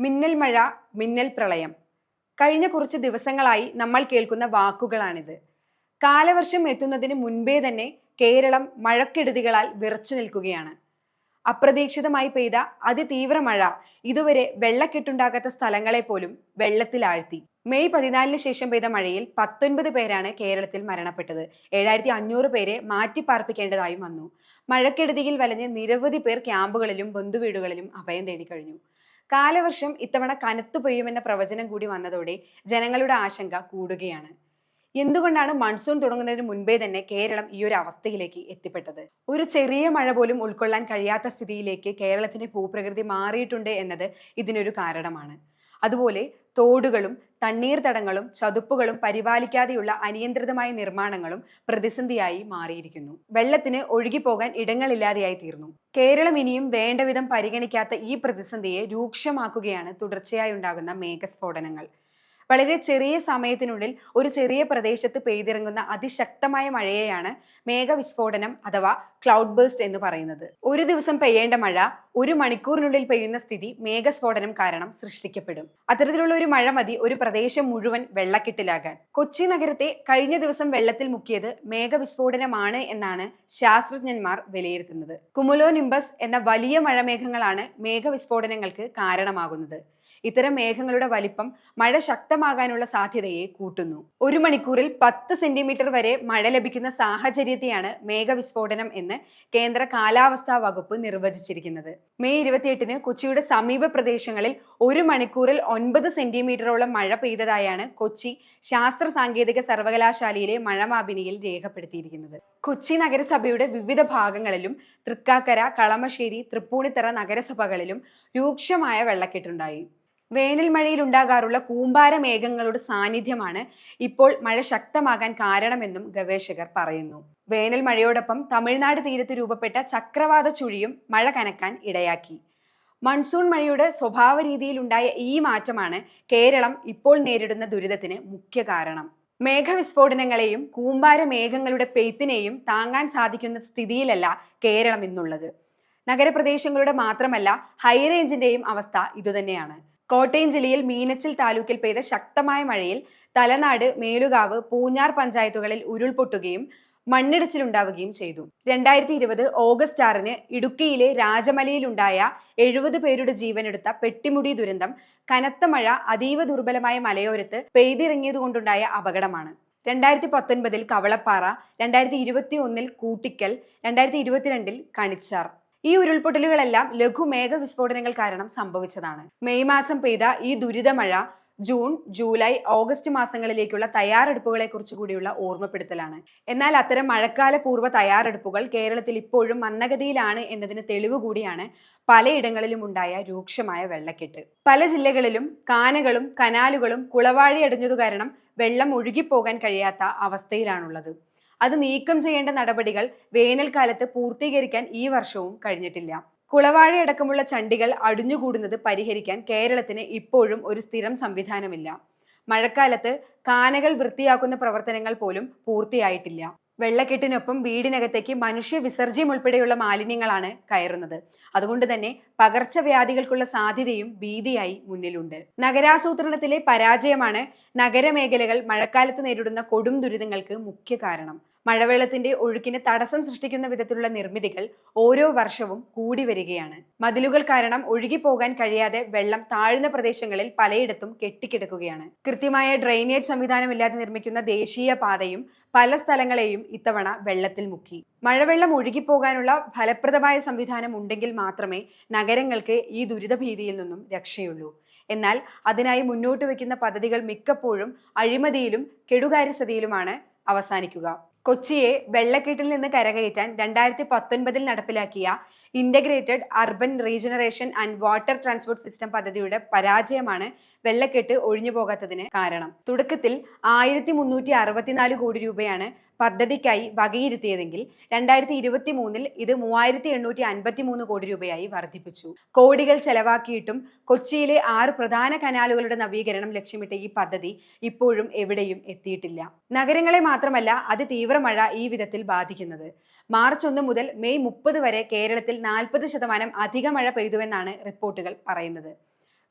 മിന്നൽ മഴ മിന്നൽ പ്രളയം. കഴിഞ്ഞ കുറച്ച് ദിവസങ്ങളായി നമ്മൾ കേൾക്കുന്ന വാക്കുകളാണിത്. കാലവർഷം എത്തുന്നതിന് മുൻപേ തന്നെ കേരളം മഴക്കെടുതികളാൽ വിറച്ചു നിൽക്കുകയാണ്. അപ്രതീക്ഷിതമായി പെയ്ത അതിതീവ്ര മഴ ഇതുവരെ വെള്ളക്കെട്ടുണ്ടാകാത്ത സ്ഥലങ്ങളെ പോലും വെള്ളത്തിലാഴ്ത്തി മെയ് പതിനാലിന് ശേഷം പെയ്ത മഴയിൽ പത്തൊൻപത് പേരാണ് കേരളത്തിൽ മരണപ്പെട്ടത്. ഏഴായിരത്തി അഞ്ഞൂറ് പേരെ മാറ്റിപ്പാർപ്പിക്കേണ്ടതായും വന്നു. മഴക്കെടുതിയിൽ വലഞ്ഞ് നിരവധി പേർ ക്യാമ്പുകളിലും ബന്ധുവീടുകളിലും അഭയം തേടിക്കഴിഞ്ഞു. കാലവർഷം ഇത്തവണ കനത്തു പെയ്യുമെന്ന പ്രവചനം കൂടി വന്നതോടെ ജനങ്ങളുടെ ആശങ്ക കൂടുകയാണ്. എന്തുകൊണ്ടാണ് മൺസൂൺ തുടങ്ങുന്നതിന് മുൻപേ തന്നെ കേരളം ഈ ഒരു അവസ്ഥയിലേക്ക് എത്തിപ്പെട്ടത്? ഒരു ചെറിയ മഴ പോലും ഉൾക്കൊള്ളാൻ കഴിയാത്ത സ്ഥിതിയിലേക്ക് കേരളത്തിന്റെ ഭൂപ്രകൃതി മാറിയിട്ടുണ്ട് എന്നത് ഇതിനൊരു കാരണമാണ്. അതുപോലെ തോടുകളും തണ്ണീർത്തടങ്ങളും ചതുപ്പുകളും പരിപാലിക്കാതെയുള്ള അനിയന്ത്രിതമായ നിർമ്മാണങ്ങളും പ്രതിസന്ധിയായി മാറിയിരിക്കുന്നു. വെള്ളത്തിന് ഒഴുകിപ്പോകാൻ ഇടങ്ങളില്ലാതെയായി തീർന്നു. കേരളം ഇനിയും വേണ്ടവിധം പരിഗണിക്കാത്ത ഈ പ്രതിസന്ധിയെ രൂക്ഷമാക്കുകയാണ് തുടർച്ചയായി ഉണ്ടാകുന്ന മേഘസ്ഫോടനങ്ങൾ. വളരെ ചെറിയ സമയത്തിനുള്ളിൽ ഒരു ചെറിയ പ്രദേശത്ത് പെയ്തിറങ്ങുന്ന അതിശക്തമായ മഴയെയാണ് മേഘവിസ്ഫോടനം അഥവാ ക്ലൗഡ് ബേസ്റ്റ് എന്ന് പറയുന്നത്. ഒരു ദിവസം പെയ്യേണ്ട മഴ ഒരു മണിക്കൂറിനുള്ളിൽ പെയ്യുന്ന സ്ഥിതി മേഘസ്ഫോടനം കാരണം സൃഷ്ടിക്കപ്പെടും. അത്തരത്തിലുള്ള ഒരു മഴ മതി ഒരു പ്രദേശം മുഴുവൻ വെള്ളക്കെട്ടിലാകാൻ. കൊച്ചി നഗരത്തെ കഴിഞ്ഞ ദിവസം വെള്ളത്തിൽ മുക്കിയത് മേഘവിസ്ഫോടനമാണ് എന്നാണ് ശാസ്ത്രജ്ഞന്മാർ വിലയിരുത്തുന്നത്. കുമുലോ നിംബസ് എന്ന വലിയ മഴമേഘങ്ങളാണ് മേഘവിസ്ഫോടനങ്ങൾക്ക് കാരണമാകുന്നത്. ഇത്തരം മേഘങ്ങളുടെ വലിപ്പം മഴ ശക്തമാകാനുള്ള സാധ്യതയെ കൂട്ടുന്നു. ഒരു മണിക്കൂറിൽ പത്ത് സെന്റിമീറ്റർ വരെ മഴ ലഭിക്കുന്ന സാഹചര്യത്തെയാണ് മേഘവിസ്ഫോടനം എന്ന് കേന്ദ്ര കാലാവസ്ഥാ വകുപ്പ് നിർവചിച്ചിരിക്കുന്നത്. മെയ് ഇരുപത്തിയെട്ടിന് കൊച്ചിയുടെ സമീപ പ്രദേശങ്ങളിൽ ഒരു മണിക്കൂറിൽ ഒൻപത് സെന്റിമീറ്ററോളം മഴ പെയ്തതായാണ് കൊച്ചി ശാസ്ത്ര സാങ്കേതിക സർവകലാശാലയിലെ മഴമാപിനിയിൽ രേഖപ്പെടുത്തിയിരിക്കുന്നത്. കൊച്ചി നഗരസഭയുടെ വിവിധ ഭാഗങ്ങളിലും തൃക്കാക്കര കളമശ്ശേരി തൃപ്പൂണിത്തറ നഗരസഭകളിലും രൂക്ഷമായ വെള്ളക്കെട്ടുണ്ടായി. വേനൽ മഴയിൽ ഉണ്ടാകാറുള്ള കൂമ്പാര മേഘങ്ങളുടെ സാന്നിധ്യമാണ് ഇപ്പോൾ മഴ ശക്തമാകാൻ കാരണമെന്നും ഗവേഷകർ പറയുന്നു. വേനൽ മഴയോടൊപ്പം തമിഴ്നാട് തീരത്ത് രൂപപ്പെട്ട ചക്രവാത ചുഴിയും മഴ കനക്കാൻ ഇടയാക്കി. മൺസൂൺ മഴയുടെ സ്വഭാവ രീതിയിലുണ്ടായ ഈ മാറ്റമാണ് കേരളം ഇപ്പോൾ നേരിടുന്ന ദുരിതത്തിന് മുഖ്യ കാരണം. മേഘവിസ്ഫോടനങ്ങളെയും കൂമ്പാര മേഘങ്ങളുടെ പെയ്ത്തിനെയും താങ്ങാൻ സാധിക്കുന്ന സ്ഥിതിയിലല്ല കേരളം ഇന്നുള്ളത് നഗരപ്രദേശങ്ങളുടെ മാത്രമല്ല ഹൈറേഞ്ചിന്റെയും അവസ്ഥ ഇതുതന്നെയാണ്. കോട്ടയം ജില്ലയിൽ മീനച്ചിൽ താലൂക്കിൽ പെയ്ത ശക്തമായ മഴയിൽ തലനാട് മേലുകാവ് പൂഞ്ഞാർ പഞ്ചായത്തുകളിൽ ഉരുൾപൊട്ടുകയും മണ്ണിടിച്ചിലുണ്ടാവുകയും ചെയ്തു. രണ്ടായിരത്തി ഇരുപത് ഓഗസ്റ്റ് ആറിന് ഇടുക്കിയിലെ രാജമലയിലുണ്ടായ എഴുപത് പേരുടെ ജീവനെടുത്ത പെട്ടിമുടി ദുരന്തം കനത്ത മഴ അതീവ ദുർബലമായ മലയോരത്ത് പെയ്തിറങ്ങിയതുകൊണ്ടുണ്ടായ അപകടമാണ്. രണ്ടായിരത്തി പത്തൊൻപതിൽ കവളപ്പാറ രണ്ടായിരത്തി ഇരുപത്തി ഒന്നിൽ കൂട്ടിക്കൽ രണ്ടായിരത്തി ഇരുപത്തിരണ്ടിൽ കണിച്ചാർ. ഈ ഉരുൾപൊട്ടലുകളെല്ലാം ലഘുമേഘ വിസ്ഫോടനങ്ങൾ കാരണം സംഭവിച്ചതാണ്. മെയ് മാസം പെയ്ത ഈ ദുരിതമഴ ജൂൺ ജൂലൈ ഓഗസ്റ്റ് മാസങ്ങളിലേക്കുള്ള തയ്യാറെടുപ്പുകളെ കുറിച്ച് കൂടിയുള്ള ഓർമ്മപ്പെടുത്തലാണ്. എന്നാൽ അത്തരം മഴക്കാല പൂർവ തയ്യാറെടുപ്പുകൾ കേരളത്തിൽ ഇപ്പോഴും മന്ദഗതിയിലാണ് എന്നതിന് തെളിവ് കൂടിയാണ് പലയിടങ്ങളിലും ഉണ്ടായ രൂക്ഷമായ വെള്ളക്കെട്ട്. പല ജില്ലകളിലും കാനകളും കനാലുകളും കുളവാഴി അടിഞ്ഞതു കാരണം വെള്ളം ഒഴുകിപ്പോകാൻ കഴിയാത്ത അവസ്ഥയിലാണുള്ളത്. അത് നീക്കം ചെയ്യേണ്ട നടപടികൾ വേനൽക്കാലത്ത് പൂർത്തീകരിക്കാൻ ഈ വർഷവും കഴിഞ്ഞിട്ടില്ല. കുളവാഴയടക്കമുള്ള ചണ്ടികൾ അടിഞ്ഞുകൂടുന്നത് പരിഹരിക്കാൻ കേരളത്തിന് ഇപ്പോഴും ഒരു സ്ഥിരം സംവിധാനമില്ല. മഴക്കാലത്ത് കാനകൾ വൃത്തിയാക്കുന്ന പ്രവർത്തനങ്ങൾ പോലും പൂർത്തിയായിട്ടില്ല. വെള്ളക്കെട്ടിനൊപ്പം വീടിനകത്തേക്ക് മനുഷ്യ വിസർജ്യം ഉൾപ്പെടെയുള്ള മാലിന്യങ്ങളാണ് കയറുന്നത്. അതുകൊണ്ട് തന്നെ പകർച്ചവ്യാധികൾക്കുള്ള സാധ്യതയും ഭീതിയായി മുന്നിലുണ്ട്. നഗരാസൂത്രണത്തിലെ പരാജയമാണ് നഗരമേഖലകൾ മഴക്കാലത്ത് നേരിടുന്ന കൊടും ദുരിതങ്ങൾക്ക് മുഖ്യ കാരണം. മഴവെള്ളത്തിന്റെ ഒഴുക്കിന് തടസ്സം സൃഷ്ടിക്കുന്ന വിധത്തിലുള്ള നിർമ്മിതികൾ ഓരോ വർഷവും കൂടി വരികയാണ്. മതിലുകൾ കാരണം ഒഴുകിപ്പോകാൻ കഴിയാതെ വെള്ളം താഴ്ന്ന പ്രദേശങ്ങളിൽ പലയിടത്തും കെട്ടിക്കിടക്കുകയാണ്. കൃത്യമായ ഡ്രെയിനേജ് സംവിധാനമില്ലാതെ നിർമ്മിക്കുന്ന ദേശീയ പാതയും പല സ്ഥലങ്ങളെയും ഇത്തവണ വെള്ളത്തിൽ മുക്കി. മഴവെള്ളം ഒഴുകിപ്പോകാനുള്ള ഫലപ്രദമായ സംവിധാനം ഉണ്ടെങ്കിൽ മാത്രമേ നഗരങ്ങൾക്ക് ഈ ദുരിതഭീതിയിൽ നിന്നും രക്ഷയുള്ളൂ. എന്നാൽ അതിനായി മുന്നോട്ട് വയ്ക്കുന്ന പദ്ധതികൾ മിക്കപ്പോഴും അഴിമതിയിലും കെടുകാര്യസ്ഥതയിലുമാണ് അവസാനിക്കുക. കൊച്ചിയെ വെള്ളക്കെട്ടിൽ നിന്ന് കരകയറ്റാൻ രണ്ടായിരത്തി പത്തൊൻപതിൽ നടപ്പിലാക്കിയ integrated urban regeneration and water transport system പദ്ധതിയുടെ പരാജയമാണ് വെള്ളക്കെട്ട് ഒഴിഞ്ഞു പോകാത്തതിന് കാരണം. തുടക്കത്തിൽ ആയിരത്തി മുന്നൂറ്റി അറുപത്തിനാല് കോടി രൂപയാണ് പദ്ധതിക്കായി വകയിരുത്തിയതെങ്കിൽ രണ്ടായിരത്തി ഇരുപത്തി മൂന്നിൽ ഇത് മൂവായിരത്തി എണ്ണൂറ്റി അൻപത്തി മൂന്ന് കോടി രൂപയായി വർദ്ധിപ്പിച്ചു. കോടികൾ ചെലവാക്കിയിട്ടും കൊച്ചിയിലെ ആറ് പ്രധാന കനാലുകളുടെ നവീകരണം ലക്ഷ്യമിട്ട ഈ പദ്ധതി ഇപ്പോഴും എവിടെയും എത്തിയിട്ടില്ല. നഗരങ്ങളെ മാത്രമല്ല അതിതീവ്ര മഴ ഈ വിധത്തിൽ ബാധിക്കുന്നത്. മാർച്ച് ഒന്ന് മുതൽ മെയ് മുപ്പത് വരെ കേരളത്തിൽ നാൽപ്പത് ശതമാനം അധിക മഴ പെയ്തുവെന്നാണ് റിപ്പോർട്ടുകൾ പറയുന്നത്.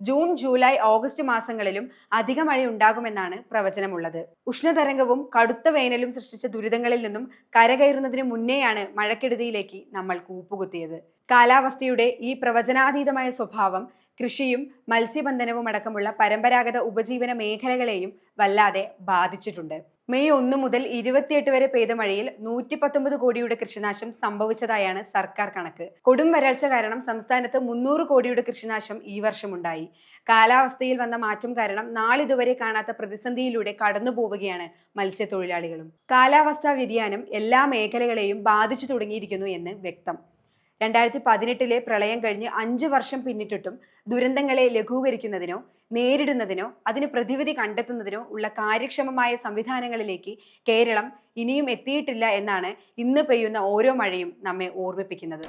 ജൂൺ ജൂലൈ ഓഗസ്റ്റ് മാസങ്ങളിലും അധിക മഴ ഉണ്ടാകുമെന്നാണ് പ്രവചനമുള്ളത്. ഉഷ്ണതരംഗവും കടുത്ത വേനലും സൃഷ്ടിച്ച ദുരിതങ്ങളിൽ നിന്നും കരകയറുന്നതിന് മുന്നേയാണ് മഴക്കെടുതിയിലേക്ക് നമ്മൾ കൂപ്പുകുത്തിയത്. കാലാവസ്ഥയുടെ ഈ പ്രവചനാതീതമായ സ്വഭാവം കൃഷിയും മത്സ്യബന്ധനവും അടക്കമുള്ള പരമ്പരാഗത ഉപജീവന മേഖലകളെയും വല്ലാതെ ബാധിച്ചിട്ടുണ്ട്. മെയ് ഒന്ന് മുതൽ ഇരുപത്തിയെട്ട് വരെ പെയ്ത മഴയിൽ നൂറ്റി പത്തൊമ്പത് കോടിയുടെ കൃഷിനാശം സംഭവിച്ചതായാണ് സർക്കാർ കണക്ക്. കൊടും വരൾച്ച കാരണം സംസ്ഥാനത്ത് മുന്നൂറ് കോടിയുടെ കൃഷിനാശം ഈ വർഷമുണ്ടായി. കാലാവസ്ഥയിൽ വന്ന മാറ്റം കാരണം നാളിതുവരെ കാണാത്ത പ്രതിസന്ധിയിലൂടെ കടന്നു പോവുകയാണ് മത്സ്യത്തൊഴിലാളികളും. കാലാവസ്ഥാ വ്യതിയാനം എല്ലാ മേഖലകളെയും ബാധിച്ചു തുടങ്ങിയിരിക്കുന്നു എന്ന് വ്യക്തം. രണ്ടായിരത്തി പതിനെട്ടിലെ പ്രളയം കഴിഞ്ഞ് അഞ്ച് വർഷം പിന്നിട്ടിട്ടും ദുരന്തങ്ങളെ ലഘൂകരിക്കുന്നതിനോ നേരിടുന്നതിനോ അതിന് പ്രതിവിധി കണ്ടെത്തുന്നതിനോ ഉള്ള കാര്യക്ഷമമായ സംവിധാനങ്ങളിലേക്ക് കേരളം ഇനിയും എത്തിയിട്ടില്ല എന്നാണ് ഇന്ന് പെയ്യുന്ന ഓരോ മഴയും നമ്മെ ഓർമ്മിപ്പിക്കുന്നത്.